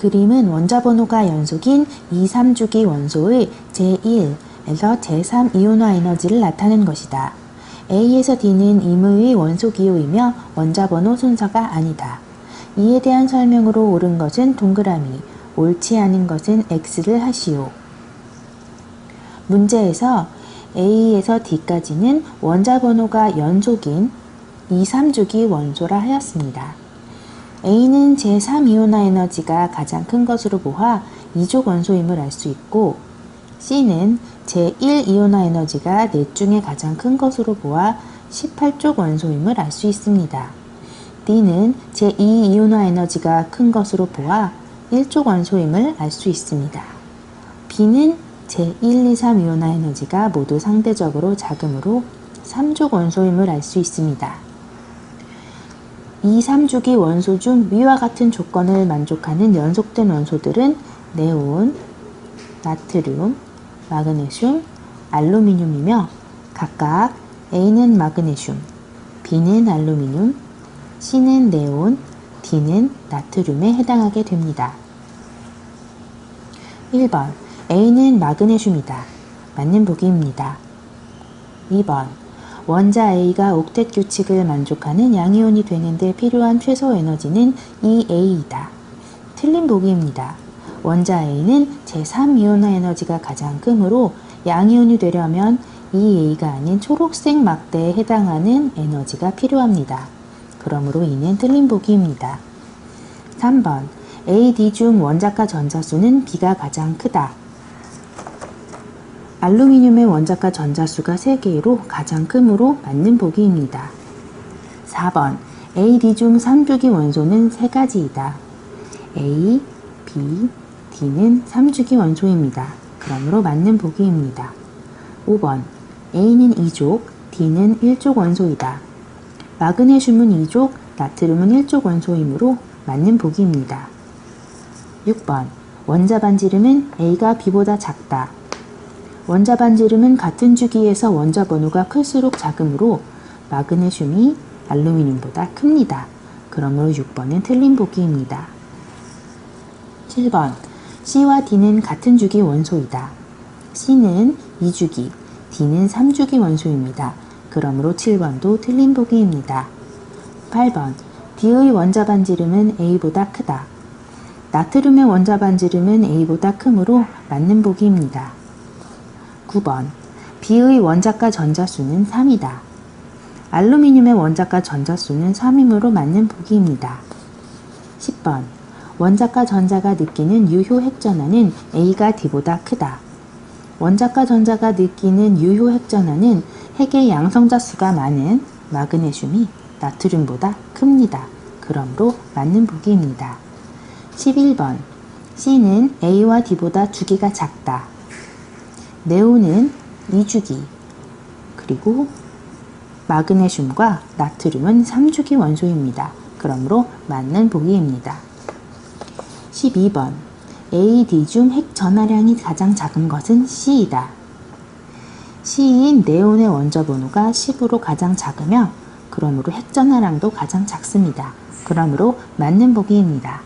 그림은 원자 번호가 연속인 2, 3주기 원소의 제1에서 제3 이온화 에너지를 나타낸 것이다. A에서 D는 임의의 원소 기호이며 원자 번호 순서가 아니다. 이에 대한 설명으로 옳은 것은 동그라미, 옳지 않은 것은 X를 하시오. 문제에서 A에서 D까지는 원자 번호가 연속인 2, 3주기 원소라 하였습니다. A는 제3이온화 에너지가 가장 큰 것으로 보아 2족 원소임을 알 수 있고 C는 제1이온화 에너지가 넷 중에 가장 큰 것으로 보아 18족 원소임을 알 수 있습니다. D는 제2이온화 에너지가 큰 것으로 보아 1족 원소임을 알 수 있습니다. B는 제1, 2, 3이온화 에너지가 모두 상대적으로 작으므로 3족 원소임을 알 수 있습니다. 2, 3주기 원소 중 위와 같은 조건을 만족하는 연속된 원소들은 네온, 나트륨, 마그네슘, 알루미늄이며 각각 A는 마그네슘, B는 알루미늄, C는 네온, D는 나트륨에 해당하게 됩니다. 1번 A는 마그네슘이다. 맞는 보기입니다. 2번 원자 A가 옥텟 규칙을 만족하는 양이온이 되는데 필요한 최소 에너지는 2A이다. 틀린 보기입니다. 원자 A는 제3이온화 에너지가 가장 크므로 양이온이 되려면 2A가 아닌 초록색 막대에 해당하는 에너지가 필요합니다. 그러므로 이는 틀린 보기입니다. 3번 A, D 중 원자가 전자수는 B가 가장 크다. 알루미늄의 원자가 전자수가 3개로 가장 크므로 맞는 보기입니다. 4번 AD 중 3주기 원소는 3가지이다. A, B, D는 3주기 원소입니다. 그러므로 맞는 보기입니다. 5번 A는 2족, D는 1족 원소이다. 마그네슘은 2족, 나트륨은 1족 원소이므로 맞는 보기입니다. 6번 원자 반지름은 A가 B보다 작다. 원자 반지름은 같은 주기에서 원자 번호가 클수록 작으므로 마그네슘이 알루미늄보다 큽니다. 그러므로 6번은 틀린 보기입니다. 7번 C와 D는 같은 주기 원소이다. C는 2주기, D는 3주기 원소입니다. 그러므로 7번도 틀린 보기입니다. 8번 D의 원자 반지름은 A보다 크다. 나트륨의 원자 반지름은 A보다 크므로 맞는 보기입니다. 9번 B의 원자가 전자수는 3이다. 알루미늄의 원자가 전자수는 3이므로 맞는 보기입니다. 10번 원자가 전자가 느끼는 유효 핵전하는 A가 D보다 크다. 원자가 전자가 느끼는 유효 핵전하는 핵의 양성자 수가 많은 마그네슘이 나트륨보다 큽니다. 그러므로 맞는 보기입니다. 11번 C는 A와 D보다 주기가 작다. 네온은 2주기, 그리고 마그네슘과 나트륨은 3주기 원소입니다. 그러므로 맞는 보기입니다. 12번 AD 중 핵 전하량이 가장 작은 것은 C이다. C인 네온의 원자 번호가 10으로 가장 작으며 그러므로 핵 전하량도 가장 작습니다. 그러므로 맞는 보기입니다.